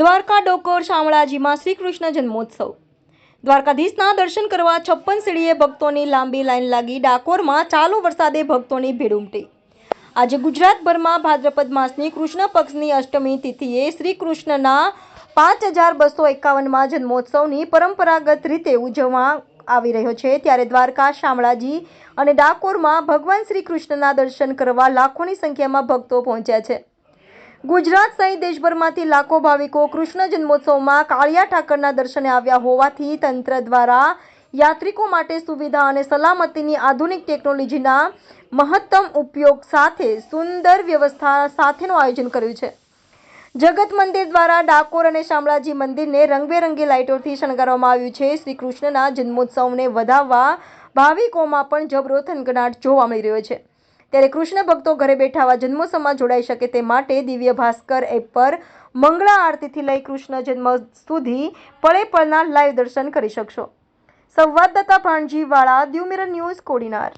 દ્વારકા ડોકોર શામળાજીમાં શ્રી કૃષ્ણ જન્મોત્સવ. દ્વારકાધીશના દર્શન કરવા છપ્પન સીડીએ ભક્તોની લાંબી લાઈન લાગી ડાકોરમાં ચાલુ વરસાદે ભક્તોની ભીડ ઉમટી. આજે ગુજરાતભરમાં ભાદ્રપદ માસની કૃષ્ણ પક્ષની અષ્ટમી તિથિએ શ્રી કૃષ્ણના પાંચ હજાર બસો એકાવનમાં જન્મોત્સવની પરંપરાગત રીતે ઉજવવા આવી રહ્યો છે. ત્યારે દ્વારકા, શામળાજી અને ડાકોરમાં ભગવાન શ્રી કૃષ્ણના દર્શન કરવા લાખોની સંખ્યામાં ભક્તો પહોંચ્યા છે. ગુજરાત સહિત દેશભરમાંથી લાખો ભાવિકો કૃષ્ણ જન્મોત્સવમાં કાળિયા ઠાકરના દર્શને આવ્યા હોવાથી તંત્ર દ્વારા યાત્રિકો માટે સુવિધા અને સલામતીની આધુનિક ટેકનોલોજીના મહત્તમ ઉપયોગ સાથે સુંદર વ્યવસ્થા સાથેનું આયોજન કર્યું છે. જગત મંદિર દ્વારા ડાકોર અને શામળાજી મંદિરને રંગબેરંગી લાઇટોથી શણગારવામાં આવ્યું છે. શ્રી કૃષ્ણના જન્મોત્સવને વધાવવા ભાવિકોમાં પણ જબરો થનગનાટ જોવા મળી રહ્યો છે. ત્યારે કૃષ્ણ ભક્તો ઘરે બેઠા આવા જન્મોત્સવમાં જોડાઈ શકે તે માટે દિવ્ય ભાસ્કર એપ પર મંગળા આરતીથી લઈ કૃષ્ણ જન્મ સુધી પળે પળના લાઈવ દર્શન કરી શકશો. સંવાદદાતા પ્રાણજીવાળા વાળા દ્યુમિરન ન્યૂઝ કોડીનાર.